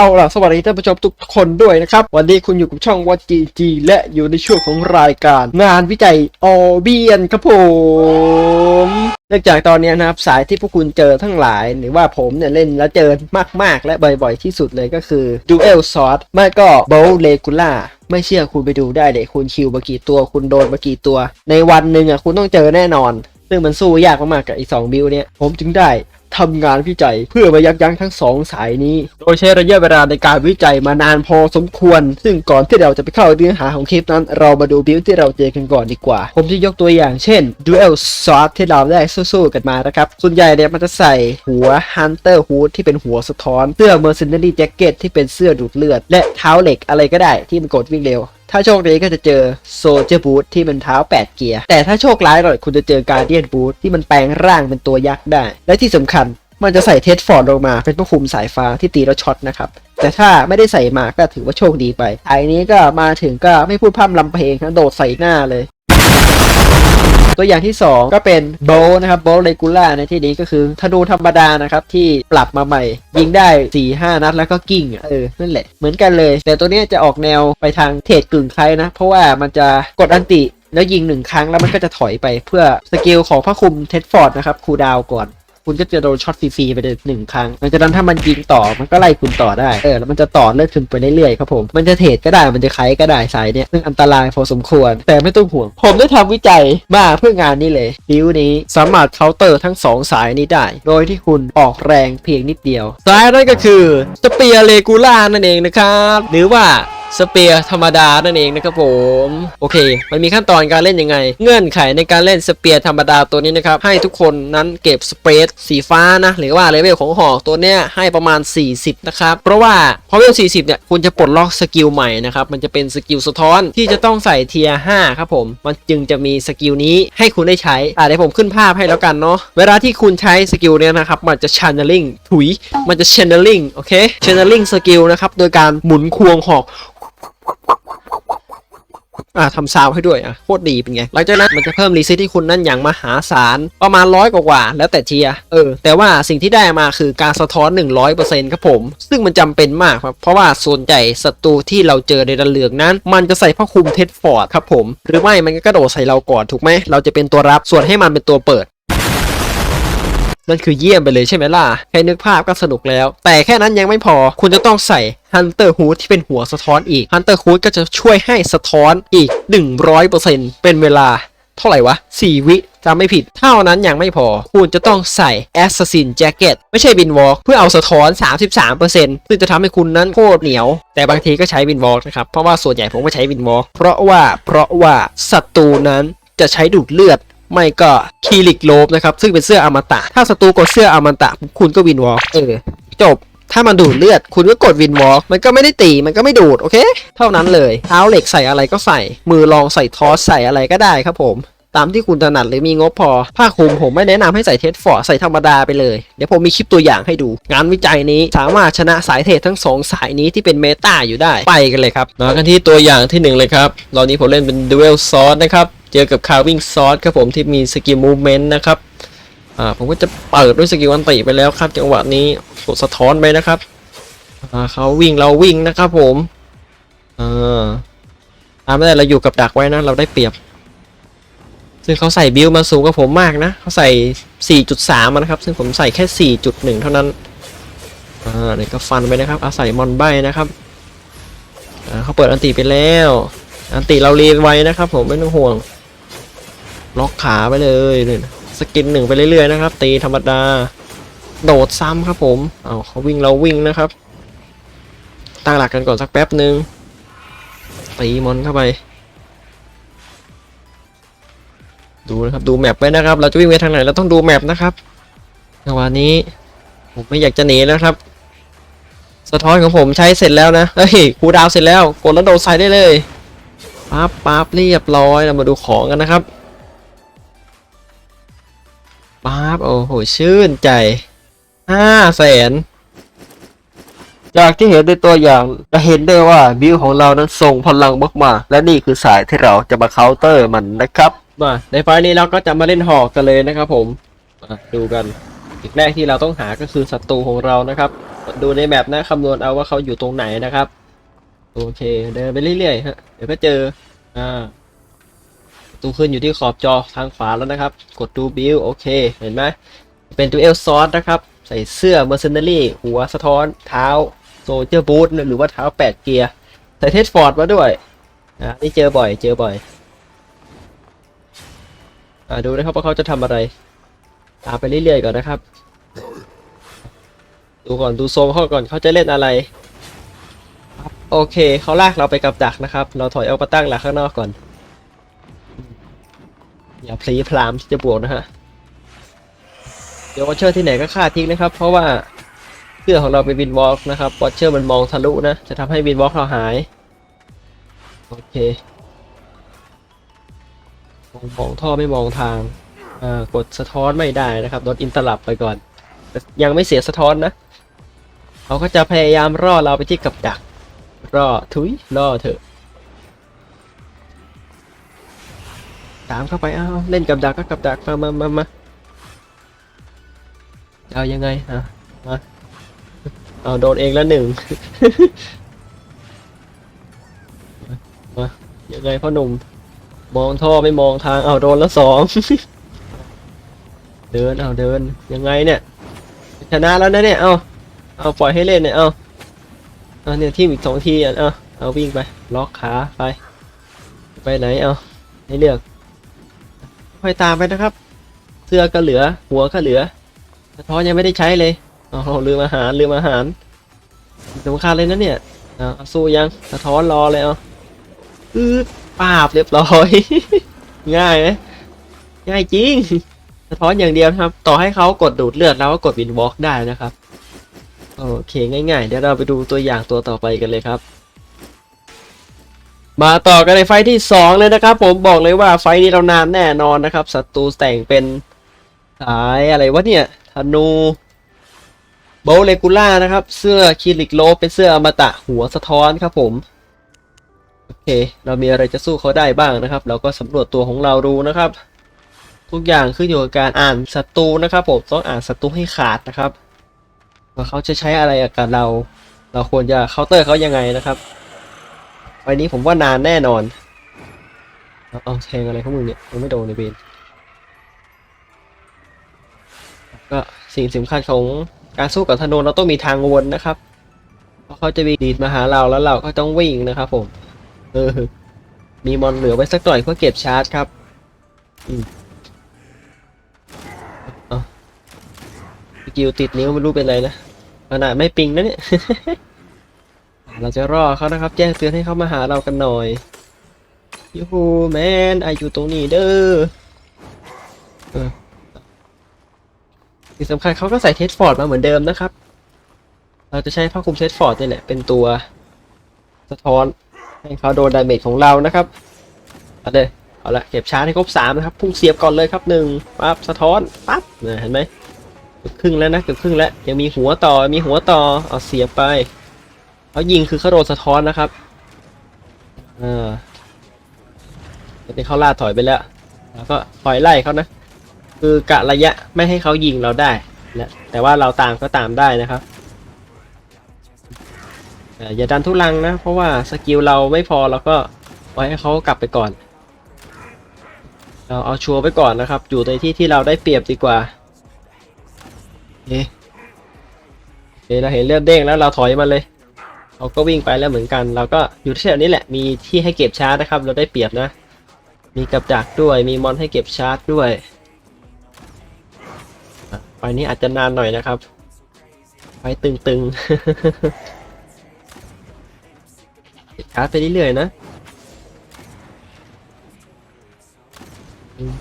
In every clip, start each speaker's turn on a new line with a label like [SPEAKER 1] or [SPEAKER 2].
[SPEAKER 1] เอาล่ะสวัสดีท่านผู้ชมทุกคนด้วยนะครับ วันนี้คุณอยู่กับช่องวัดจีจีและอยู่ในช่วงของรายการ งานวิจัยออเบียนครับผมเนื่องจากตอนนี้นะครับสายที่พวกคุณเจอทั้งหลาย หรือว่าผมเนี่ยเล่นแล้วเจอมากๆ และบ่อยๆที่สุดเลยก็คือ Duel Sword ไม่ก็ b o w l e g u l a ไม่เชื่อคุณไปดูได้เลยคุณคิวมากี่ตัว คุณโดนมากี่ตัว ในวันหนึ่งอะคุณต้องเจอแน่นอน ซึ่งมันสู้ยากมากๆกับไอ้สองบิลเนี่ยผมจึงได้ ทำงานวิจัยเพื่อมายับยั้งทั้งสองสายนี้ โดยใช้ระยะเวลาในการวิจัยมานานพอสมควร ซึ่งก่อนที่เราจะไปเข้าเนื้อหาของคลิปนั้น เรามาดูบิลที่เราเจอกันก่อนดีกว่า ผมจะยกตัวอย่างเช่น Duel Sword ที่เราได้สู้ๆกันมานะครับ ส่วนใหญ่เนี่ยมันจะใส่หัว Hunter Hood ที่เป็นหัวสะท้อน เสื้อ Mercenary Jacket ที่เป็นเสื้อดูดเลือด และเท้าเหล็กอะไรก็ได้ที่มันกดวิ่งเร็ว ถ้าโชคดีก็จะเจอโซเจอร์บูทที่เป็นเท้า 8 เกียร์ แต่ถ้าโชคร้ายหน่อยคุณจะเจอการเดียนบูทที่มันแปลงร่างเป็นตัวยักษ์ได้ และที่สำคัญมันจะใส่เทสฟอร์ดลงมาเป็นพวกคุมสายฟ้าที่ตีแล้วช็อตนะครับ แต่ถ้าไม่ได้ใส่มาก็ถือว่าโชคดีไปไอ้นี้ก็มาถึงก็ไม่พูดพร่ำลำเพลงนะโดดใส่หน้าเลย ตัวอย่างที่ 2 ก็เป็นโบนะครับโบเลกูล่าในที่นี้ก็คือธนูธรรมดานะครับที่ปรับมาใหม่ ยิงได้ 4 5 นัดแล้วก็กิ้งเออนั่นแหละเหมือนกันเลย แต่ตัวนี้จะออกแนวไปทางเทรดกึ่งใครนะ เพราะว่ามันจะกดอันติแล้วยิงหนึ่งครั้งแล้วมันก็จะถอยไปเพื่อสกิลของพระคุมเทดฟอร์ดนะครับคูลดาวน์ก่อน คุณก็จะโดนช็อตฟรีๆไปเลยหนึ่งครั้งหลังจากนั้นถ้ามันยิงต่อมันก็ไล่คุณต่อได้เออแล้วมันจะต่อเลือดขึ้นไปเรื่อยๆครับผมมันจะเทรดก็ได้มันจะไขก็ได้สายเนี่ยซึ่งอันตรายพอสมควร แต่ไม่ต้องห่วง ผมได้ทำวิจัยมาเพื่องานนี้เลยบิวนี้สามารถเคาน์เตอร์ทั้งสองสายนี้ได้ โดยที่คุณออกแรงเพียงนิดเดียว สายนั้นก็คือสเปียร์เลกูล่านั่นเองนะครับหรือว่า สเปียร์ธรรมดานั่นเองนะครับผม โอเค มันมีขั้นตอนการเล่นยังไง เงื่อนไขในการเล่นสเปียร์ธรรมดาตัวนี้นะครับ ให้ทุกคนนั้นเก็บสเปรดสีฟ้านะ หรือว่าเลเวลของหอกตัวเนี้ยให้ประมาณ 40 นะครับ เพราะว่าพอเลเวล 40 เนี่ย คุณจะปลดล็อกสกิลใหม่นะครับ มันจะเป็นสกิลสะท้อนที่จะต้องใส่เทียร์5ครับผม มันจึงจะมีสกิลนี้ให้คุณได้ใช้ อ่าเดี๋ยวผมขึ้นภาพให้แล้วกันเนาะ เวลาที่คุณใช้สกิลเนี้ยนะครับ มันจะ channeling ถุย มันจะ channeling โอเค channeling สกิลนะครับ โดยการหมุนควงหอก อ่าทำซาวให้ด้วยอะโคตรดีเป็นไง หลังจากนั้นมันจะเพิ่มรีซิตที่คุณนั่นอย่างมหาศาล ประมาณร้อยกว่า แล้วแต่เทียเออ แต่ว่าสิ่งที่ได้มาคือการสะท้อน 100%ครับผม ซึ่งมันจำเป็นมากครับ เพราะว่าส่วนใหญ่ศัตรูที่เราเจอในดันเหลืองนั้น มันจะใส่ผ้าคลุมเทสฟอร์ดครับผม หรือไม่มันก็กระโดดใส่เราก่อนถูกไหม เราจะเป็นตัวรับส่วนให้มันเป็นตัวเปิด นั่นคือเยี่ยมไปเลยใช่ไหมล่ะ แค่นึกภาพก็สนุกแล้ว แต่แค่นั้นยังไม่พอ คุณจะต้องใส่ Hunter Hood ที่เป็นหัวสะท้อนอีก Hunter Hood ก็จะช่วยให้สะท้อนอีก 100%เป็นเวลาเท่าไหร่วะ 4 วิจำไม่ผิด เท่านั้นยังไม่พอ คุณจะต้องใส่ Assassin Jacket ไม่ใช่บินวอล์กเพื่อเอาสะท้อน 33%ซึ่งจะทำให้คุณนั้นโคตรเหนียว แต่บางทีก็ใช้บินวอล์กนะครับ เพราะว่าส่วนใหญ่ผมก็ใช้บินวอล์กเพราะว่าเพราะว่าศัตรูนั้นจะใช้ดูดเลือด ไม่ก็คีริกโลบนะครับ ซึ่งเป็นเสื้ออมตะ ถ้าศัตรูกดเสื้ออมตะ คุณก็วินวอล์กเออจบถ้ามันดูดเลือด คุณก็กดวินวอล์กมันก็ไม่ได้ตี มันก็ไม่ดูด โอเค เท่านั้นเลยเท้าเหล็กใส่อะไรก็ใส่ มือรองใส่ทอสใส่อะไรก็ได้ครับผม ตามที่คุณถนัดหรือมีงบพอ ผ้าคลุมผมไม่แนะนำให้ใส่เทสฟอร์ดใส่ธรรมดาไปเลย เดี๋ยวผมมีคลิปตัวอย่างให้ดู งานวิจัยนี้สามารถชนะสายเทรดทั้งสองสายนี้ที่เป็นเมตาอยู่ได้ ไปกันเลยครับมากันที่ตัวอย่างที่หนึ่งเลยครับรอบนี้ผมเล่นเป็น Duel Sword นะครับ เจอกับ Carving Sword ครับผมที่มีสกิล Movement นะครับอ่าผมก็จะเปิดด้วยสกิลอันติไปแล้วครับจังหวะนี้กดสะท้อนไปนะครับอ่าเขาวิ่งเราวิ่งนะครับผมอ่าตามไม่ได้เราอยู่กับดักไว้นะเราได้เปรียบ ซึ่งเขาใส่บิลมาสูงกว่าผมมากนะเขาใส่ 4.3มานะครับ ซึ่งผมใส่แค่ 4.1 เท่านั้นอ่าเนี่ยวก็ฟันไปนะครับอาศัยมอนใบนะครับอ่าเขาเปิดอันติไปแล้ว อันติเราเรียไว้นะครับผมไม่ต้องห่วง ล็อกขาไปเลยเนี่ยสกินหนึ่งไปเรื่อยๆนะครับ ตีธรรมดา โดดซ้ำครับผมเอาเขาวิ่งเราวิ่งนะครับ ตั้งหลักกันก่อนสักแป๊บหนึ่งตีมอนเข้าไป ดูนะครับดูแมปไว้นะครับ เราจะวิ่งไปทางไหนเราต้องดูแมปนะครับจังหวะนี้ผมไม่อยากจะหนีนะครับ สะท้อนของผมใช้เสร็จแล้วนะเฮ้ยคูดาวเสร็จแล้ว กดแล้วโดดใส่ได้เลยปั๊บปั๊บเรียบร้อยเรามาดูของกันนะครับ ปั๊บโอ้โห ชื่นใจห้าแสนจากที่เห็นในตัวอย่างจะเห็นได้ว่าบิวของเรานั้นทรงพลังมากๆและนี่คือสายที่เราจะมาเคาน์เตอร์มันนะครับมาในไฟล์นี้เราก็จะมาเล่นหอกกันเลยนะครับผมมาดูกันจุดแรกที่เราต้องหาก็คือศัตรูของเรานะครับ ดูในแมปนะคำนวณเอาว่าเขาอยู่ตรงไหนนะครับ โอเค เดินไปเรื่อยๆฮะเดี๋ยวก็เจออ่า ตูขึ้นอยู่ที่ขอบจอทางขวาแล้วนะครับ กดดูบิลโอเค เห็นไหมเป็นตัวเอลซอสนะครับ ใส่เสื้อเมอร์เซน a รี่หัวสะท้อนเท้าโซเจอร์บูทหรือว่าเท้าแปดเกียร์ ใส่เทสฟอร์ดมาด้วยอ่านี่เจอบ่อยเจอบ่อยอ่าดูนะครับว่าเขาจะทำอะไร ตามไปเรื่อยๆก่อนนะครับ ดูก่อนดูโซมเขาก่อนเขาจะเล่นอะไร โอเคเขาลากเราไปกับดักนะครับ เราถอยเอามาตั้งหลักข้างนอกก่อน อย่าพลีพรามที่จะบวกนะฮะ เดี๋ยววอเชอร์ที่ไหนก็ฆ่าทิ้งนะครับ เพราะว่าเสื้อของเราเป็นวินวอล์กนะครับวอเชอร์มันมองทะลุนะ จะทำให้วินวอล์กเราหาย โอเค มองมองท่อไม่มองทาง อ่า กดสะท้อนไม่ได้นะครับโดนอินเตอร์ลับไปก่อนแต่ยังไม่เสียสะท้อนนะ เขาก็จะพยายามล่อเราไปที่กับดักล่อ ทุยล่อเถอะ ตามเข้าไปอ้าวเล่นกับดักก็กับดักมามามามาเอายังไงอะมาเอาโดนเองแล้วหนึ่งมายังไงพ่อหนุ่ม มองท่อไม่มองทางเอาโดนแล้วสองเดินเอาเดินยังไงเนี่ยชนะแล้วนะเนี่ยเอาเอาปล่อยให้เล่นเนี่ยเอาเอาเนี่ยทีมอีกสองทีอะเอาเอาวิ่งไปล็อกขาไปไปไหนเอาให้เลือก ค่อยตามไปนะครับ เสื้อก็เหลือ หัวก็เหลือสะท้อนยังไม่ได้ใช้เลยอาเอลืมอาหารลืมอาหารสำคัญเลยนะเนี่ยเอาเอาสู้ยังสะท้อนรอเลยเอาอือปาบเรียบร้อย ง่ายไหมง่ายจริงสะท้อนอย่างเดียวครับ ต่อให้เขากดดูดเลือดเราก็กดวินวอล์กได้นะครับ โอเคง่ายๆ เดี๋ยวเราไปดูตัวอย่างตัวต่อไปกันเลยครับ มาต่อกันในไฟที่สองเลยนะครับ ผมบอกเลยว่าไฟนี้เรานานแน่นอนนะครับศัตรูแต่งเป็นสายอะไรวะเนี่ยธนูโบเลกูล่านะครับ เสื้อคิริกโลเป็นเสื้ออมตะหัวสะท้อนครับผมโอเค เรามีอะไรจะสู้เขาได้บ้างนะครับ เราก็สำรวจตัวของเราดูนะครับ ทุกอย่างขึ้นอยู่กับการอ่านศัตรูนะครับ ผมต้องอ่านศัตรูให้ขาดนะครับว่าเขาจะใช้อะไรกับเรา เราควรจะเคาน์เตอร์เขายังไงนะครับ วันนี้ผมว่านานแน่นอน เอาแทงอะไรของมึงเนี่ยยังไม่โดนในเบนก็สิ่งสำคัญของการสู้กับธนูเราต้องมีทางวนนะครับเพราะเขาจะมีดีดมาหาเราแล้วเราก็ต้องวิ่งนะครับผมเออมีมอนเหลือไว้สักหน่อยเพื่อเก็บชาร์จครับสกิลติดนิ้วไม่รู้เป็นไรนะขนาดไม่ปิงนะเนี่ย เราจะรอเขานะครับ แจ้งเตือนให้เขามาหาเรากันหน่อยยูฮูแมนไออยู่ตรงนี้เด้อเออที่สำคัญเขาก็ใส่เทสฟอร์ดมาเหมือนเดิมนะครับ เราจะใช้ผ้าคลุมเทสฟอร์ดนี่แหละเป็นตัว สะท้อนให้เขาโดนดาเมจของเรานะครับเอาเลยเอาละเก็บชาร์จให้ครบสามนะครับพุ่งเสียบก่อนเลยครับหนึ่งปั๊บสะท้อนปั๊บเนี่ยเห็นไหมเกือบครึ่งแล้วนะเกือบครึ่งแล้วยังมีหัวต่อมีหัวต่อเอาเสียบไป เขายิงคือเขาโดนสะท้อนนะครับ เอ่าตอนนี้เขาล่าถอยไปแล้ว แล้วก็ถอยไล่เขานะ คือกะระยะไม่ให้เขายิงเราได้นะแต่ว่าเราตามก็ตามได้นะครับอ่าอย่าดันทุลังนะ เพราะว่าสกิลเราไม่พอเราก็ปล่อยให้เขากลับไปก่อน เราเอาชัวร์ไปก่อนนะครับ อยู่ในที่ที่เราได้เปรียบดีกว่าเอ๊ะเอ๊ะเราเห็นเลือดเด้งแล้วเราถอยมาเลย เขาก็วิ่งไปแล้วเหมือนกัน เราก็อยู่ที่แถวนี้แหละมีที่ให้เก็บชาร์จนะครับ เราได้เปรียบนะ มีกับดักด้วยมีมอนให้เก็บชาร์จด้วยไฟนี้อาจจะนานหน่อยนะครับไฟตึงๆเก็บชาร์จไปเรื่อยๆนะ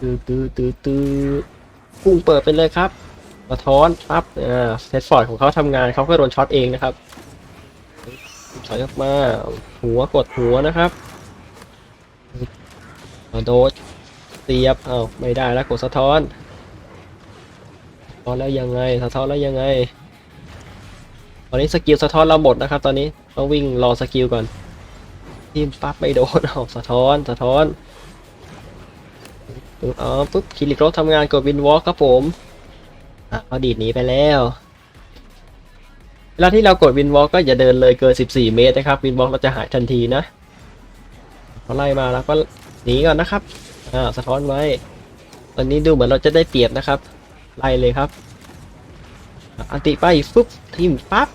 [SPEAKER 1] ตื้อตื้อตื้อตื้อพุ่งเปิดไปเลยครับสะท้อนปั๊บอ่าเซตฟอร์ดของเขาทำงานเขาก็โดนช็อตเองนะครับ ถอยออกมา หัวกดหัวนะครับเอาโดดเสียบเอาไม่ได้แล้วกดสะท้อนสะท้อนแล้วยังไงสะท้อนแล้วยังไง ตอนนี้สกิลสะท้อนเราหมดนะครับ ตอนนี้ต้องวิ่งรอสกิลก่อนทีมปั๊บไม่โดนเอาสะท้อนสะท้อนอ๋อปุ๊บคิริโรทำงานกดวินวอล์กครับผมอะเขาดีดหนีไปแล้ว เวลาที่เรากดวินวอล์กก็อย่าเดินเลยเกิน 14 เมตรนะครับวินวอล์กเราจะหายทันทีนะพอไล่มาแล้วก็หนีก่อนนะครับอ่าสะท้อนไว้ตอนนี้ดูเหมือนเราจะได้เปรียบนะครับ ไล่เลยครับ อันติไปฟึบทิมปั๊บ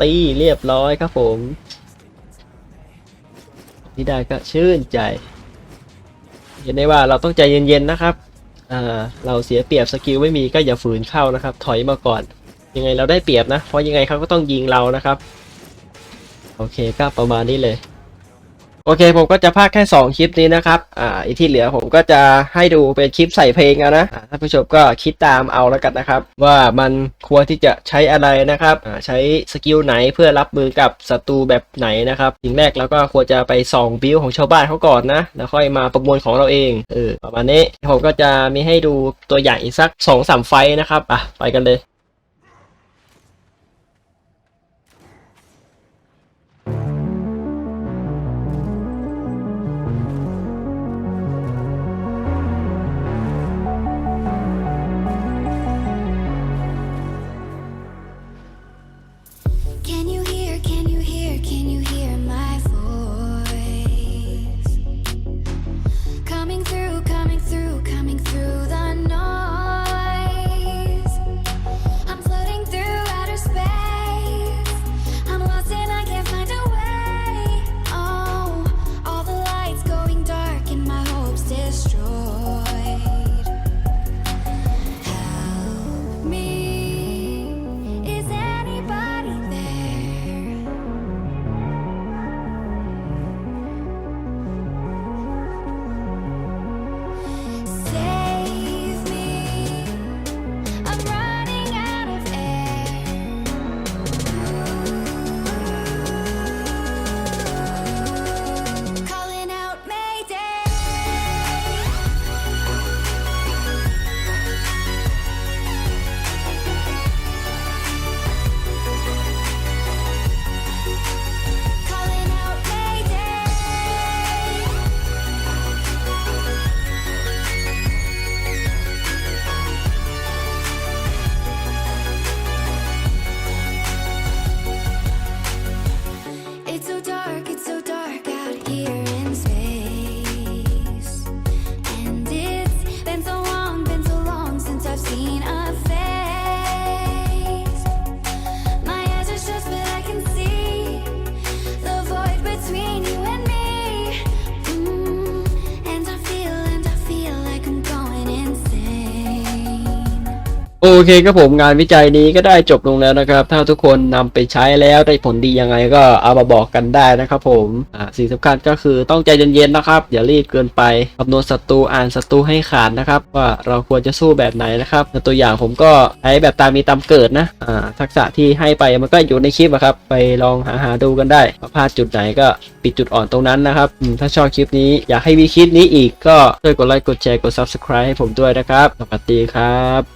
[SPEAKER 1] ตีเรียบร้อยครับผมที่ได้ก็ชื่นใจ เห็นได้ว่าเราต้องใจเย็นๆนะครับ อ่า เราเสียเปรียบสกิลไม่มีก็อย่าฝืนเข้านะครับ ถอยมาก่อน ยังไงเราได้เปรียบนะ เพราะยังไงเขาก็ต้องยิงเรานะครับ โอเคก็ประมาณนี้เลย โอเค ผมก็จะพากแค่ 2 คลิปนี้นะครับ อ่าอีที่เหลือผมก็จะให้ดูเป็นคลิปใส่เพลงเอานะท่านผู้ชมก็คิดตามเอาแล้วกันนะครับ ว่ามันควรที่จะใช้อะไรนะครับอ่าใช้สกิลไหนเพื่อรับมือกับศัตรูแบบไหนนะครับสิ่งแรกเราก็ควรจะไปส่องบิลของชาวบ้านเขาก่อนนะ แล้วค่อยมาประมวลของเราเอง เออประมาณนี้ผมก็จะมีให้ดูตัวอย่างอีกสัก2อสามไฟนะครับอะไปกันเลย โอเคครับผมงานวิจัยนี้ก็ได้จบลงแล้วนะครับ ถ้าทุกคนนำไปใช้แล้วได้ผลดียังไงก็เอามาบอกกันได้นะครับผมอ่าสิ่งสำคัญก็คือต้องใจเย็นๆนะครับ อย่ารีบเกินไปคำนวณศัตรูอ่านศัตรูให้ขาดนะครับ ว่าเราควรจะสู้แบบไหนนะครับตัวอย่างผมก็ใช้แบบตามมีตามเกิดนะอ่าทักษะที่ให้ไปมันก็อยู่ในคลิปอะครับ ไปลองหาหาดูกันได้ว่าพลาดจุดไหนก็ปิดจุดอ่อนตรงนั้นนะครับถ้าชอบคลิปนี้อยากให้มีคลิปนี้อีกก็ช่วยกดไลค์กดแชร์กด subscribe ให้ผมด้วยนะครับสวัสดีครับ